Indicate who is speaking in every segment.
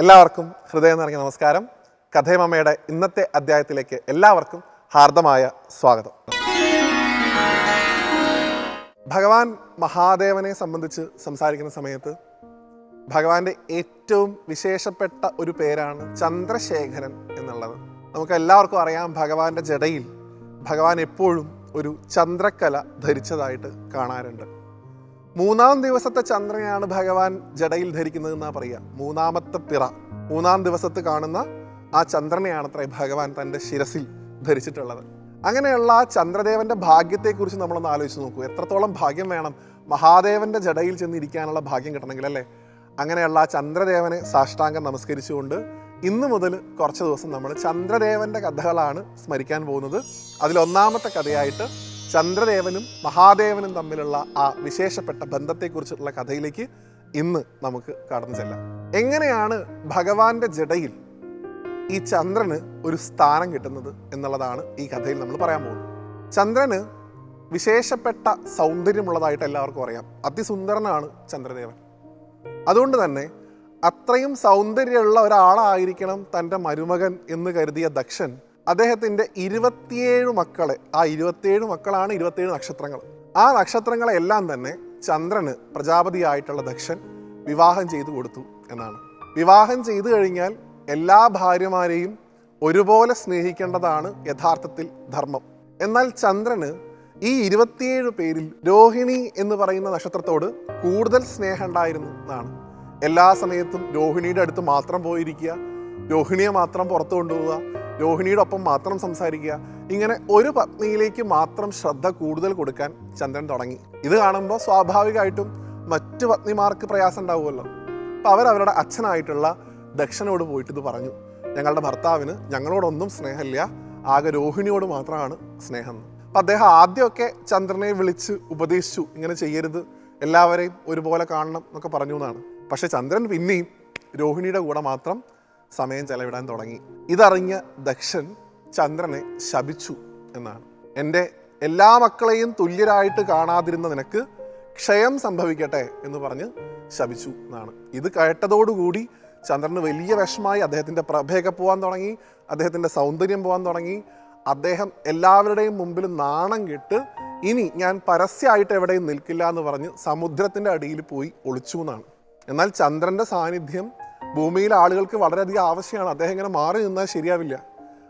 Speaker 1: എല്ലാവർക്കും ഹൃദയം നിറഞ്ഞ നമസ്കാരം. കഥയമ്മയുടെ ഇന്നത്തെ അധ്യായത്തിലേക്ക് എല്ലാവർക്കും ഹാർദമായ സ്വാഗതം. ഭഗവാൻ മഹാദേവനെ സംബന്ധിച്ച് സംസാരിക്കുന്ന സമയത്ത് ഭഗവാന്റെ ഏറ്റവും വിശേഷപ്പെട്ട ഒരു പേരാണ് ചന്ദ്രശേഖരൻ എന്നുള്ളത്. നമുക്ക് എല്ലാവർക്കും അറിയാം ഭഗവാന്റെ ജടയിൽ ഭഗവാൻ എപ്പോഴും ഒരു ചന്ദ്രക്കല ധരിച്ചതായിട്ട് കാണാറുണ്ട്. മൂന്നാം ദിവസത്തെ ചന്ദ്രനെയാണ് ഭഗവാൻ ജടയിൽ ധരിക്കുന്നത് എന്നാ പറയുക. മൂന്നാമത്തെ പിറ മൂന്നാം ദിവസത്ത് കാണുന്ന ആ ചന്ദ്രനെയാണത്രേ ഭഗവാൻ തന്റെ ശിരസിൽ ധരിച്ചിട്ടുള്ളത്. അങ്ങനെയുള്ള ആ ചന്ദ്രദേവന്റെ ഭാഗ്യത്തെക്കുറിച്ച് നമ്മളൊന്ന് ആലോചിച്ച് നോക്കൂ. എത്രത്തോളം ഭാഗ്യം വേണം മഹാദേവന്റെ ജടയിൽ ചെന്നിരിക്കാനുള്ള ഭാഗ്യം കിട്ടണമെങ്കിൽ അല്ലേ? അങ്ങനെയുള്ള ആ ചന്ദ്രദേവനെ സാഷ്ടാംഗം നമസ്കരിച്ചുകൊണ്ട് ഇന്നു മുതൽ കുറച്ച് ദിവസം നമ്മൾ ചന്ദ്രദേവന്റെ കഥകളാണ് സ്മരിക്കാൻ പോകുന്നത്. അതിലൊന്നാമത്തെ കഥയായിട്ട് ചന്ദ്രദേവനും മഹാദേവനും തമ്മിലുള്ള ആ വിശേഷപ്പെട്ട ബന്ധത്തെക്കുറിച്ചുള്ള കഥയിലേക്ക് ഇന്ന് നമുക്ക് കടന്നു ചെല്ലാം. എങ്ങനെയാണ് ഭഗവാന്റെ ജടയിൽ ഈ ചന്ദ്രന് ഒരു സ്ഥാനം കിട്ടുന്നത് എന്നുള്ളതാണ് ഈ കഥയിൽ നമ്മൾ പറയാൻ പോകുന്നത്. ചന്ദ്രന് വിശേഷപ്പെട്ട സൗന്ദര്യമുള്ളതായിട്ട് എല്ലാവർക്കും അറിയാം. അതിസുന്ദരനാണ് ചന്ദ്രദേവൻ. അതുകൊണ്ട് തന്നെ അത്രയും സൗന്ദര്യമുള്ള ഒരാളായിരിക്കണം തന്റെ മരുമകൻ എന്ന് കരുതിയ ദക്ഷൻ അദ്ദേഹത്തിന്റെ ഇരുപത്തിയേഴ് മക്കളെ ആ ഇരുപത്തിയേഴ് മക്കളാണ് ഇരുപത്തിയേഴ് നക്ഷത്രങ്ങൾ. ആ നക്ഷത്രങ്ങളെല്ലാം തന്നെ ചന്ദ്രന് പ്രജാപതിയായിട്ടുള്ള ദക്ഷൻ വിവാഹം ചെയ്തു കൊടുത്തു എന്നാണ്. വിവാഹം ചെയ്തു കഴിഞ്ഞാൽ എല്ലാ ഭാര്യമാരെയും ഒരുപോലെ സ്നേഹിക്കേണ്ടതാണ് യഥാർത്ഥത്തിൽ ധർമ്മം. എന്നാൽ ചന്ദ്രന് ഈ ഇരുപത്തിയേഴ് പേരിൽ രോഹിണി എന്ന് പറയുന്ന നക്ഷത്രത്തോട് കൂടുതൽ സ്നേഹം ഉണ്ടായിരുന്നു എന്നാണ്. എല്ലാ സമയത്തും രോഹിണിയുടെ അടുത്ത് മാത്രം പോയിരിക്കുക രോഹിണിയെ മാത്രം പുറത്തു കൊണ്ടുപോവുക രോഹിണിയുടെ ഒപ്പം മാത്രം സംസാരിക്കുക. ഇങ്ങനെ ഒരു പത്നിയിലേക്ക് മാത്രം ശ്രദ്ധ കൂടുതൽ കൊടുക്കാൻ ചന്ദ്രൻ തുടങ്ങി. ഇത് കാണുമ്പോൾ സ്വാഭാവികമായിട്ടും മറ്റു പത്നിമാർക്ക് പ്രയാസം ഉണ്ടാവുമല്ലോ. അപ്പം അവരവരുടെ അച്ഛനായിട്ടുള്ള ദക്ഷനോട് പോയിട്ട് ഇത് പറഞ്ഞു. ഞങ്ങളുടെ ഭർത്താവിന് ഞങ്ങളോടൊന്നും സ്നേഹമില്ല. ആകെ രോഹിണിയോട് മാത്രമാണ് സ്നേഹം. അപ്പം അദ്ദേഹം ആദ്യമൊക്കെ ചന്ദ്രനെ വിളിച്ച് ഉപദേശിച്ചു. ഇങ്ങനെ ചെയ്യരുത്. എല്ലാവരെയും ഒരുപോലെ കാണണം എന്നൊക്കെ പറഞ്ഞു എന്നാണ്. പക്ഷേ ചന്ദ്രൻ പിന്നെയും രോഹിണിയുടെ കൂടെ മാത്രം സമയം ചെലവിടാൻ തുടങ്ങി. ഇതറിഞ്ഞ ദക്ഷൻ ചന്ദ്രനെ ശപിച്ചു എന്നാണ്. എന്റെ എല്ലാ മക്കളെയും തുല്യരായിട്ട് കാണാതിരുന്ന നിനക്ക് ക്ഷയം സംഭവിക്കട്ടെ എന്ന് പറഞ്ഞ് ശപിച്ചു എന്നാണ്. ഇത് കേട്ടതോടുകൂടി ചന്ദ്രന് വലിയ വിഷമായി അദ്ദേഹത്തിന്റെ പ്രഭയൊക്കെ പോകാൻ തുടങ്ങി അദ്ദേഹത്തിന്റെ സൗന്ദര്യം പോകാൻ തുടങ്ങി. അദ്ദേഹം എല്ലാവരുടെയും മുമ്പിൽ നാണം കെട്ട് ഇനി ഞാൻ പരസ്യമായിട്ട് എവിടെയും നിൽക്കില്ല എന്ന് പറഞ്ഞ് സമുദ്രത്തിന്റെ അടിയിൽ പോയി ഒളിച്ചു എന്നാണ്. എന്നാൽ ചന്ദ്രന്റെ സാന്നിധ്യം ഭൂമിയിലെ ആളുകൾക്ക് വളരെയധികം ആവശ്യമാണ്. അദ്ദേഹം ഇങ്ങനെ മാറി നിന്നാൽ ശരിയാവില്ല.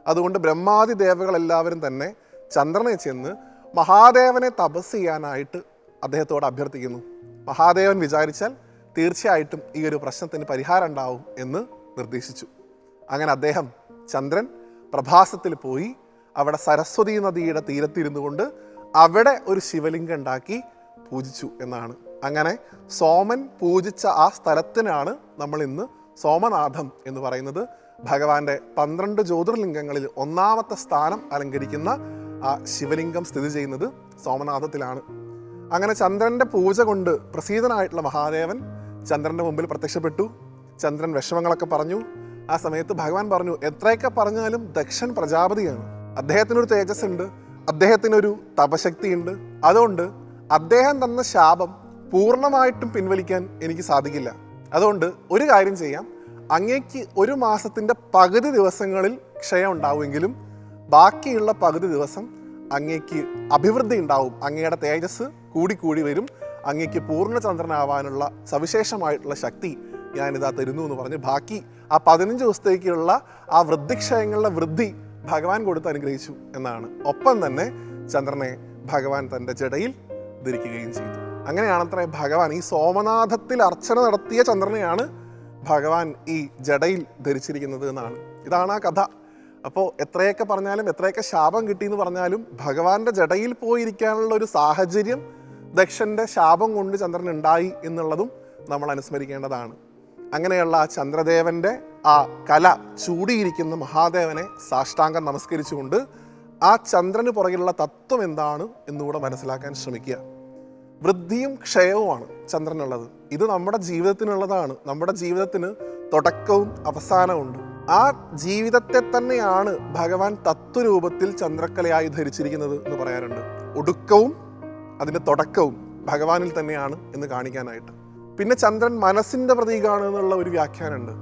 Speaker 1: അതുകൊണ്ട് ബ്രഹ്മാതി ദേവകളെല്ലാവരും തന്നെ ചന്ദ്രനെ ചെന്ന് മഹാദേവനെ തപസ് ചെയ്യാനായിട്ട് അദ്ദേഹത്തോട് അഭ്യർത്ഥിക്കുന്നു. മഹാദേവൻ വിചാരിച്ചാൽ തീർച്ചയായിട്ടും ഈ ഒരു പ്രശ്നത്തിന് പരിഹാരം ഉണ്ടാവും എന്ന് നിർദ്ദേശിച്ചു. അങ്ങനെ അദ്ദേഹം ചന്ദ്രൻ പ്രഭാസത്തിൽ പോയി അവിടെ സരസ്വതി നദിയുടെ തീരത്തിരുന്നു കൊണ്ട് അവിടെ ഒരു ശിവലിംഗം ഉണ്ടാക്കി പൂജിച്ചു എന്നാണ്. അങ്ങനെ സോമൻ പൂജിച്ച ആ സ്ഥലത്തിനാണ് നമ്മൾ ഇന്ന് സോമനാഥം എന്ന് പറയുന്നത് ഭഗവാന്റെ പന്ത്രണ്ട് ജ്യോതിർലിംഗങ്ങളിൽ ഒന്നാമത്തെ സ്ഥാനം അലങ്കരിക്കുന്ന ആ ശിവലിംഗം സ്ഥിതി ചെയ്യുന്നത് സോമനാഥത്തിലാണ്. അങ്ങനെ ചന്ദ്രന്റെ പൂജ കൊണ്ട് പ്രസീതനായിട്ടുള്ള മഹാദേവൻ ചന്ദ്രന്റെ മുമ്പിൽ പ്രത്യക്ഷപ്പെട്ടു. ചന്ദ്രൻ വിഷമങ്ങളൊക്കെ പറഞ്ഞു. ആ സമയത്ത് ഭഗവാൻ പറഞ്ഞു എത്രയൊക്കെ പറഞ്ഞാലും ദക്ഷൻ പ്രജാപതിയാണ്. അദ്ദേഹത്തിനൊരു തേജസ് ഉണ്ട് അദ്ദേഹത്തിനൊരു തപശക്തിയുണ്ട്. അതുകൊണ്ട് അദ്ദേഹം തന്ന ശാപം പൂർണമായിട്ടും പിൻവലിക്കാൻ എനിക്ക് സാധിക്കില്ല. അതുകൊണ്ട് ഒരു കാര്യം ചെയ്യാം. അങ്ങേക്ക് ഒരു മാസത്തിന്റെ പകുതി ദിവസങ്ങളിൽ ക്ഷയം ഉണ്ടാവുമെങ്കിലും ബാക്കിയുള്ള പകുതി ദിവസം അങ്ങേക്ക് അഭിവൃദ്ധി ഉണ്ടാവും. അങ്ങയുടെ തേജസ് കൂടിക്കൂടി വരും. അങ്ങേക്ക് പൂർണചന്ദ്രനാവാനുള്ള സവിശേഷമായിട്ടുള്ള ശക്തി ഞാനിതാ തരുന്നു എന്ന് പറഞ്ഞ് ബാക്കി ആ പതിനഞ്ച് ദിവസത്തേക്കുള്ള ആ വൃദ്ധിക്ഷയങ്ങളുടെ വൃദ്ധി ഭഗവാൻ കൊടുത്ത് അനുഗ്രഹിച്ചു എന്നാണ്. ഒപ്പം തന്നെ ചന്ദ്രനെ ഭഗവാൻ തന്റെ ജടയിൽ ധരിക്കുകയും ചെയ്തു. അങ്ങനെയാണത്രേ ഭഗവാൻ. ഈ സോമനാഥത്തിൽ അർച്ചന നടത്തിയ ചന്ദ്രനെയാണ് ഭഗവാൻ ഈ ജടയിൽ ധരിച്ചിരിക്കുന്നത് എന്നാണ്. ഇതാണ് ആ കഥ. അപ്പോൾ എത്രയൊക്കെ പറഞ്ഞാലും എത്രയൊക്കെ ശാപം കിട്ടി എന്ന് പറഞ്ഞാലും ഭഗവാന്റെ ജടയിൽ പോയിരിക്കാനുള്ള ഒരു സാഹചര്യം ദക്ഷന്റെ ശാപം കൊണ്ട് ചന്ദ്രൻ ഉണ്ടായി എന്നുള്ളതും നമ്മൾ അനുസ്മരിക്കേണ്ടതാണ്. അങ്ങനെയുള്ള ആ ചന്ദ്രദേവന്റെ ആ കല ചൂടിയിരിക്കുന്ന മഹാദേവനെ സാഷ്ടാംഗം നമസ്കരിച്ചുകൊണ്ട് ആ ചന്ദ്രന് പുറകിലുള്ള തത്വം എന്താണ് എന്നുകൂടെ മനസ്സിലാക്കാൻ ശ്രമിക്കുക. വൃദ്ധിയും ക്ഷയവുമാണ് ചന്ദ്രനുള്ളത്. ഇത് നമ്മുടെ ജീവിതത്തിനുള്ളതാണ്. നമ്മുടെ ജീവിതത്തിന് തുടക്കവും അവസാനവും ഉണ്ട് ആ ജീവിതത്തെ തന്നെയാണ് ഭഗവാൻ തത്വരൂപത്തിൽ ചന്ദ്രക്കലയായി ധരിച്ചിരിക്കുന്നത് എന്ന് പറയാറുണ്ട്. ഒടുക്കവും അതിന്റെ തുടക്കവും ഭഗവാനിൽ തന്നെയാണ് എന്ന് കാണിക്കാനായിട്ട്. പിന്നെ ചന്ദ്രൻ മനസ്സിന്റെ പ്രതീകമാണ് എന്നുള്ള ഒരു വ്യാഖ്യാനമുണ്ട്.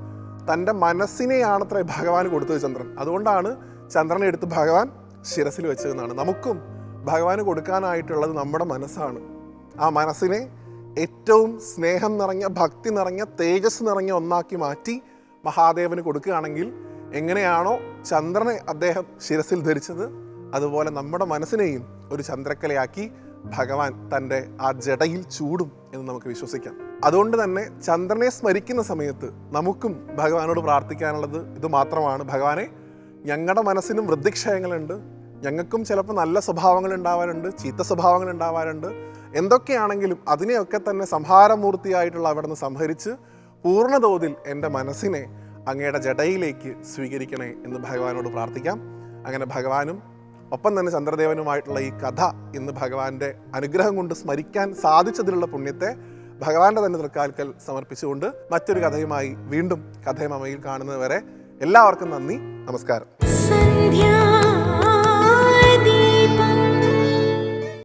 Speaker 1: തന്റെ മനസ്സിനെയാണത്രേ ഭഗവാൻ കൊടുത്തത് ചന്ദ്രൻ. അതുകൊണ്ടാണ് ചന്ദ്രനെ എടുത്ത് ഭഗവാൻ ശിരസിൽ വെച്ചതെന്നാണ്. നമുക്കും ഭഗവാന് കൊടുക്കാനായിട്ടുള്ളത് നമ്മുടെ മനസ്സാണ്. ആ മനസ്സിനെ ഏറ്റവും സ്നേഹം നിറഞ്ഞ ഭക്തി നിറഞ്ഞ തേജസ് നിറഞ്ഞ ഒന്നാക്കി മാറ്റി മഹാദേവന് കൊടുക്കുകയാണെങ്കിൽ എങ്ങനെയാണോ ചന്ദ്രനെ അദ്ദേഹം ശിരസിൽ ധരിച്ചത് അതുപോലെ നമ്മുടെ മനസ്സിനെയും ഒരു ചന്ദ്രക്കലയാക്കി ഭഗവാൻ തന്റെ ആ ജടയിൽ ചൂടും എന്ന് നമുക്ക് വിശ്വസിക്കാം. അതുകൊണ്ട് തന്നെ ചന്ദ്രനെ സ്മരിക്കുന്ന സമയത്ത് നമുക്കും ഭഗവാനോട് പ്രാർത്ഥിക്കാനുള്ളത് ഇത് മാത്രമാണ്. ഭഗവാനെ ഞങ്ങളുടെ മനസ്സിനും വൃദ്ധിക്ഷയങ്ങളുണ്ട്. ഞങ്ങൾക്കും ചിലപ്പോൾ നല്ല സ്വഭാവങ്ങൾ ഉണ്ടാവാറുണ്ട് ചീത്ത സ്വഭാവങ്ങൾ ഉണ്ടാവാറുണ്ട് എന്തൊക്കെയാണെങ്കിലും അതിനെയൊക്കെ തന്നെ സംഹാരമൂർത്തിയായിട്ടുള്ള അവിടെ നിന്ന് സംഹരിച്ച് പൂർണതോതിൽ എന്റെ മനസ്സിനെ അങ്ങയുടെ ജടയിലേക്ക് സ്വീകരിക്കണേ എന്ന് ഭഗവാനോട് പ്രാർത്ഥിക്കാം. അങ്ങനെ ഭഗവാനും ഒപ്പം തന്നെ ചന്ദ്രദേവനുമായിട്ടുള്ള ഈ കഥ ഇന്ന് ഭഗവാന്റെ അനുഗ്രഹം കൊണ്ട് സ്മരിക്കാൻ സാധിച്ചതിലുള്ള പുണ്യത്തെ ഭഗവാന്റെ തന്നെ തൃക്കാൽക്കൽ സമർപ്പിച്ചുകൊണ്ട് മറ്റൊരു കഥയുമായി വീണ്ടും കഥയമയിൽ കാണുന്നതുവരെ എല്ലാവർക്കും നന്ദി നമസ്കാരം.